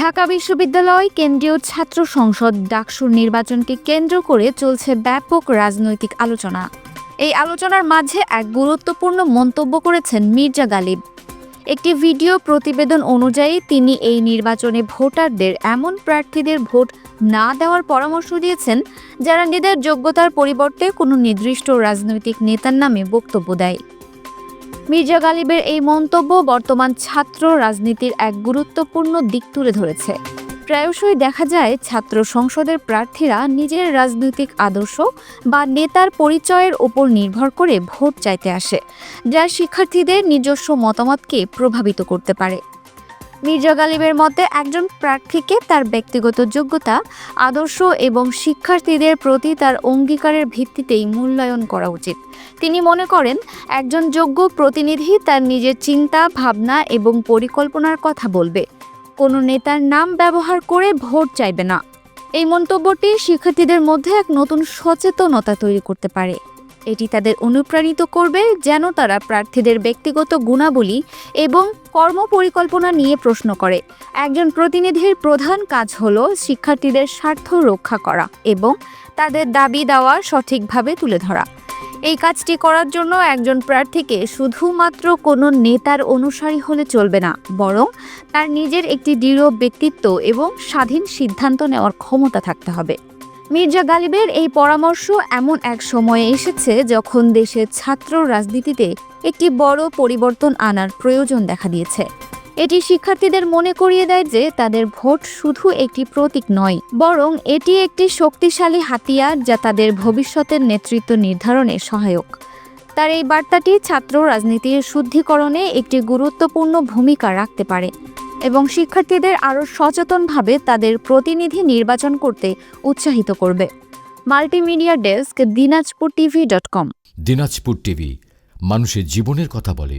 ঢাকা বিশ্ববিদ্যালয় কেন্দ্রীয় ছাত্র সংসদ ডাকসুর নির্বাচনকে কেন্দ্র করে চলছে ব্যাপক রাজনৈতিক আলোচনা। এই আলোচনার মাঝে এক গুরুত্বপূর্ণ মন্তব্য করেছেন মির্জা গালিব। একটি ভিডিও প্রতিবেদন অনুযায়ী তিনি এই নির্বাচনে ভোটারদের এমন প্রার্থীদের ভোট না দেওয়ার পরামর্শ দিয়েছেন, যারা নিজেদের যোগ্যতার পরিবর্তে কোনো নির্দিষ্ট রাজনৈতিক নেতার নামে বক্তব্য দেয়। মির্জা গালিবের এই মন্তব্য বর্তমান ছাত্র রাজনীতির এক গুরুত্বপূর্ণ দিক তুলে ধরেছে। প্রায়শই দেখা যায় ছাত্র সংসদের প্রার্থীরা নিজের রাজনৈতিক আদর্শ বা নেতার পরিচয়ের ওপর নির্ভর করে ভোট চাইতে আসে, যা শিক্ষার্থীদের নিজস্ব মতামতকে প্রভাবিত করতে পারে। মির্জা গালিবের মতে, একজন প্রার্থীকে তার ব্যক্তিগত যোগ্যতা, আদর্শ এবং শিক্ষার্থীদের প্রতি তার অঙ্গীকারের ভিত্তিতেই মূল্যায়ন করা উচিত। তিনি মনে করেন, একজন যোগ্য প্রতিনিধি তার নিজের চিন্তা, ভাবনা এবং পরিকল্পনার কথা বলবে। কোনো নেতার নাম ব্যবহার করে ভোট চাইবে না। এই মন্তব্যটি শিক্ষার্থীদের মধ্যে এক নতুন সচেতনতা তৈরি করতে পারে। এটি তাদের অনুপ্রাণিত করবে যেন তারা প্রার্থীদের ব্যক্তিগত গুণাবলী এবং কর্মপরিকল্পনা নিয়ে প্রশ্ন করে। একজন প্রতিনিধির প্রধান কাজ হল শিক্ষার্থীদের স্বার্থ রক্ষা করা এবং তাদের দাবি দেওয়া সঠিকভাবে তুলে ধরা। এই কাজটি করার জন্য একজন প্রার্থীকে শুধুমাত্র কোনো নেতার অনুসারী হলে চলবে না, বরং তার নিজের একটি দৃঢ় ব্যক্তিত্ব এবং স্বাধীন সিদ্ধান্ত নেওয়ার ক্ষমতা থাকতে হবে। মির্জা গালিবের এই পরামর্শ এমন এক সময়ে এসেছে যখন দেশের ছাত্র রাজনীতিতে একটি বড় পরিবর্তন আনার প্রয়োজন দেখা দিয়েছে। এটি শিক্ষার্থীদের মনে করিয়ে দেয় যে তাদের ভোট শুধু একটি প্রতীক নয়, বরং এটি একটি শক্তিশালী হাতিয়ার যা তাদের ভবিষ্যতের নেতৃত্ব নির্ধারণে সহায়ক। তার এই বার্তাটি ছাত্র রাজনীতির শুদ্ধিকরণে একটি গুরুত্বপূর্ণ ভূমিকা রাখতে পারে। এবং শিক্ষার্থীদের আরও সচেতনভাবে তাদের প্রতিনিধি নির্বাচন করতে উৎসাহিত করবে। Multimedia desk, Dinajpur TV dot com. Dinajpur TV, মানুষের জীবনের কথা বলে।